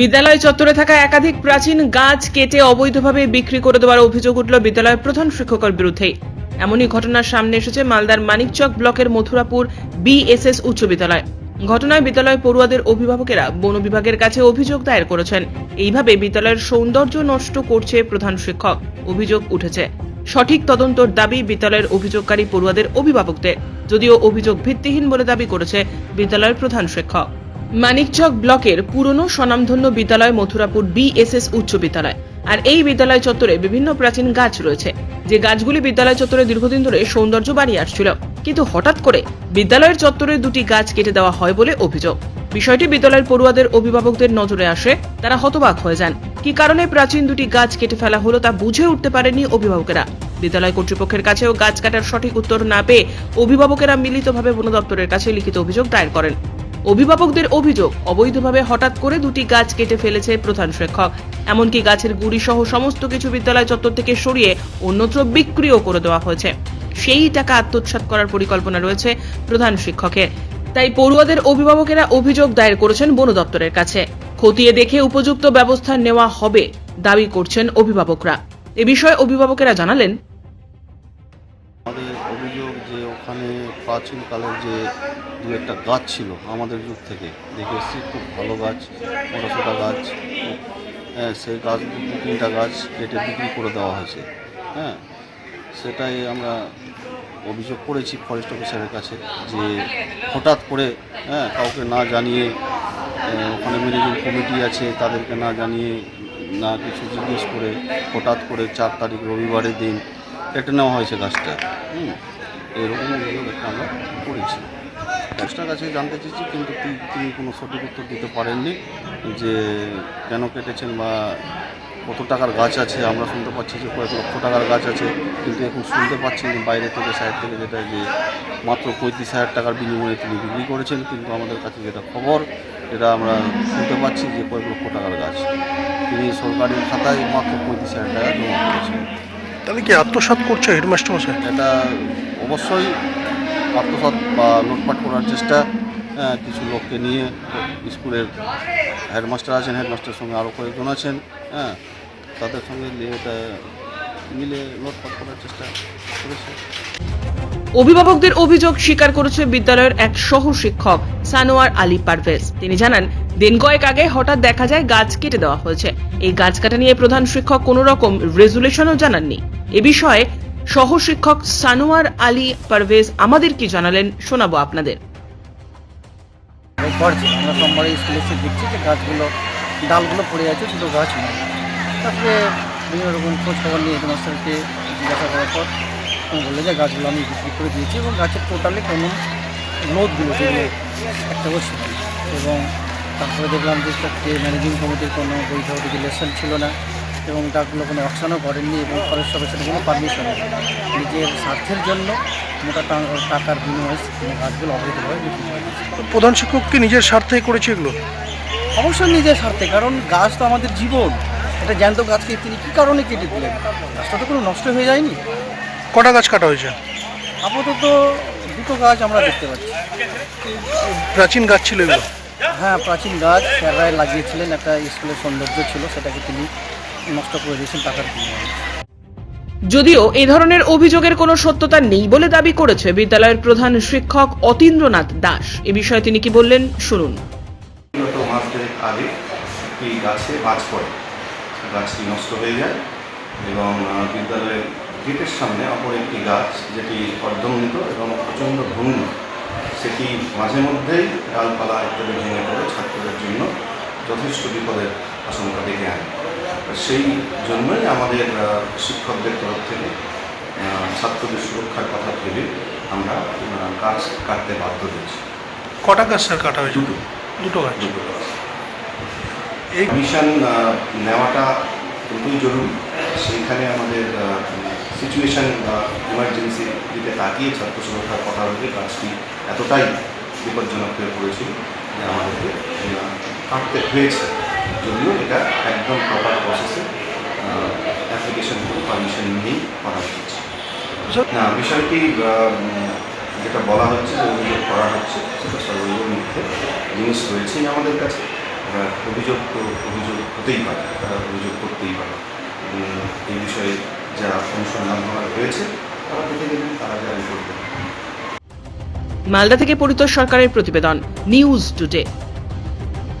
বিদ্যালয় চত্বরে থাকা একাধিক প্রাচীন গাছ কেটে অবৈধভাবে বিক্রি করে দেওয়ার অভিযোগ উঠল বিদ্যালয়ের প্রধান শিক্ষকের বিরুদ্ধে। এমনই ঘটনার সামনে এসেছে মালদার মানিকচক ব্লকের মথুরাপুর বিএসএস উচ্চ বিদ্যালয়। ঘটনায় বিদ্যালয় পড়ুয়াদের অভিভাবকেরা বন বিভাগের কাছে অভিযোগ দায়ের করেছেন। এইভাবে বিদ্যালয়ের সৌন্দর্য নষ্ট করছে প্রধান শিক্ষক। অভিযোগ উঠেছে। সঠিক তদন্তর দাবি বিদ্যালয়ের অভিযোগকারী পড়ুয়াদের অভিভাবকদের। যদিও অভিযোগ ভিত্তিহীন বলে দাবি করেছে বিদ্যালয়ের প্রধান শিক্ষক। মানিকচক ব্লকের পুরনো স্বনামধন্য বিদ্যালয় মথুরাপুর বিএসএস উচ্চ বিদ্যালয়। আর এই বিদ্যালয় চত্বরে বিভিন্ন প্রাচীন গাছ রয়েছে। যে গাছগুলি বিদ্যালয় চত্বরে দীর্ঘদিন ধরে সৌন্দর্য বাড়িয়ে আসছিল। কিন্তু হঠাৎ করে বিদ্যালয়ের চত্বরে দুটি গাছ কেটে দেওয়া হয় বলে অভিযোগ। বিষয়টি বিদ্যালয়ের পড়ুয়াদের অভিভাবকদের নজরে আসে, তারা হতবাক হয়ে যান। কি কারণে প্রাচীন দুটি গাছ কেটে ফেলা হলো তা বুঝে উঠতে পারেনি অভিভাবকেরা। বিদ্যালয় কর্তৃপক্ষের কাছেও গাছ কাটার সঠিক উত্তর না পেয়ে অভিভাবকেরা মিলিতভাবে বন দপ্তরের কাছে লিখিত অভিযোগ দায়ের করেন। অভিভাবকদের অভিযোগ, অবৈধভাবে হঠাৎ করে দুটি গাছ কেটে ফেলেছে প্রধান শিক্ষক। এমনকি গাছের গুড়ি সহ সমস্ত কিছু বিদ্যালয় চত্বর থেকে সরিয়ে অন্যত্র বিক্রিও করে দেওয়া হয়েছে। সেই টাকা আত্মসাৎ করার পরিকল্পনা রয়েছে প্রধান শিক্ষকের। তাই পড়ুয়াদের অভিভাবকেরা অভিযোগ দায়ের করেছেন বন দপ্তরের কাছে। খতিয়ে দেখে উপযুক্ত ব্যবস্থা নেওয়া হবে, দাবি করছেন অভিভাবকরা। এ বিষয়ে অভিভাবকেরা জানালেন ওখানে প্রাচীনকালের যে দু একটা গাছ ছিল আমাদের যুগ থেকে, দেখে এসেছি, খুব ভালো গাছ, মোটাসোটা গাছ হ্যাঁ সেই গাছ দু তিনটা গাছ কেটে বিক্রি করে দেওয়া হয়েছে হ্যাঁ সেটাই আমরা অভিযোগ করেছি ফরেস্ট অফিসারের কাছে যে হঠাৎ করে হ্যাঁ কাউকে না জানিয়ে ওখানে ম্যানেজিং কমিটি আছে তাদেরকে না জানিয়ে, না কিছু জিজ্ঞেস করে, হঠাৎ করে চার তারিখ রবিবারের দিন কেটে নেওয়া হয়েছে গাছটা, হুম এরকম অভিযোগ একটা আমরা করেছি। গাছটার কাছে জানতে চেয়েছি কিন্তু তিনি কোনো সঠিক উত্তর দিতে পারেননি যে কেন কেটেছেন বা কত টাকার গাছ আছে। আমরা শুনতে পাচ্ছি যে কয়েক লক্ষ টাকার গাছ আছে কিন্তু এখন শুনতে পাচ্ছি যে বাইরে থেকে সাইড থেকে যেটা যে মাত্র পঁয়ত্রিশ হাজার টাকার বিনিময়ে তিনি বিক্রি করেছেন কিন্তু আমাদের কাছে যেটা খবর যেটা আমরা শুনতে পাচ্ছি যে কয়েক লক্ষ টাকার গাছ। তিনি সরকারি খাতায় মাত্র পঁয়ত্রিশ হাজার টাকা জমা করেছেন। তাহলে কি আত্মসাৎ করছে হেডমাস্টার মশাই এটা অবশ্যই আত্মসাৎ বা লুটপাট করার চেষ্টা কিছু লোককে নিয়ে স্কুলের হেডমাস্টার আছেন, হেডমাস্টারের সঙ্গে আরও কয়েকজন আছেন হ্যাঁ তাদের সঙ্গে মিলে লুটপাট করার চেষ্টা করেছে। অভিভাবকদের অভিযোগ স্বীকার করেছে বিদ্যালয়ের এক সহ শিক্ষক, সানোয়ার আলী পারভেজ। তিনি জানান, দিন কয়েক আগে হঠাৎ দেখা যায় গাছ কেটে দেওয়া হয়েছে। এই গাছ কাটা নিয়ে প্রধান শিক্ষক কোনো রকম রেজুলেশনও জানাননি। এ বিষয়ে সহ শিক্ষক সানোয়ার আলী পারভেজ আমাদের কি জানালেন, শোনাবো আপনাদের। ছিল আমরা যে গাছগুলো, ডালগুলো পড়ে আছে, দুটো গাছ নেই। তারপরে বিভিন্ন রকম খোঁজ খবর নিয়ে হেডমাস্টারকে জিজ্ঞাসা করার পর বলল যে গাছগুলো আমি বিক্রি করে দিয়েছি এবং গাছের টোটালি কোনো নোটগুলো যেগুলো একটাও ছিল না এবং তারপরে দেখলাম যে ম্যানেজিং কমিটির কোনো বৈধ রেগুলেশন ছিল না। এবং গাছগুলো কোনো অকশনও করেননি এবং ফরেস্ট অফিসের কোনো পারমিশন নিজের স্বার্থের জন্য মোটা টাকার বিনিময়ে গাছগুলো অবৈধভাবে বিক্রি করে প্রধান শিক্ষক কি নিজের স্বার্থেই করেছে এগুলো? অবশ্যই নিজের স্বার্থে কারণ গাছ তো আমাদের জীবন। এটা জ্যান্ত গাছকে তিনি কী কারণে কেটে দিলেন? গাছটা তো কোনো নষ্ট হয়ে যায়নি। কটা গাছ কাটা হয়েছে? আপাতত দুটো গাছ আমরা দেখতে পাচ্ছি। প্রাচীন গাছ ছিল এগুলো? হ্যাঁ প্রাচীন গাছ। স্যাররায় লাগিয়েছিলেন একটা স্কুলের সৌন্দর্য ছিল সেটাকে তিনি নষ্ট করে দিয়েছেন টাকার বিনিময়ে। যদিও এই ধরনের অভিযোগের কোনো সত্যতা নেই বলে দাবি করেছে বিদ্যালয়ের প্রধান শিক্ষক অতীন্দ্রনাথ দাস। এ বিষয়ে তিনি কি বললেন? শুনুন। আগে একটি গাছে বাজ পড়ে। গাছটি নষ্ট হয়ে যায় এবং বিদ্যালয়ের গেটের সামনে অপর একটি গাছ যেটি অর্ধমৃত এবং প্রচণ্ড ভঙ্গ সেটি মাঝে মধ্যেই ডালপালা ইত্যাদি ভেঙে পড়ে ছাত্রদের জন্য যথেষ্ট বিপদের আশঙ্কা ডেকে আনে। সেই জন্যই আমাদের শিক্ষকদের তরফ থেকে ছাত্রদের সুরক্ষার কথা ভেবে আমরা গাছ কাটতে বাধ্য হয়েছি। কটা গাছ স্যার কাটা হয়েছে? দুটো। দুটো গাছ? দুটো গাছ। এই মিশন নেওয়াটা খুবই জরুরি। সেইখানে আমাদের সিচুয়েশন বা ইমার্জেন্সি দিকে তাকিয়ে ছাত্র সুরক্ষার কথা ভেবে কাজটি এতটাই বিপজ্জনক হয়ে পড়েছিল যে আমাদেরকে কাটতে হয়েছে। যদিও এটা একদম প্রপার প্রসেসে অ্যাপ্লিকেশন পারমিশন নিয়েই করা হয়েছে না বিষয়টি যেটা বলা হচ্ছে যে অভিযোগ করা হচ্ছে সেটা সর্বৈব মিথ্যে জিনিস রয়েছেই আমাদের কাছে। অভিযোগ তো অভিযোগ হতেই পারে তারা অভিযোগ করতেই পারে। এই বিষয়ে যা অনুসন্ধান করা হয়েছে তারা দেখে দেবেন তারা জারি করবেন মালদা থেকে পরিতোষ সরকারের প্রতিবেদন নিউজ টুডে।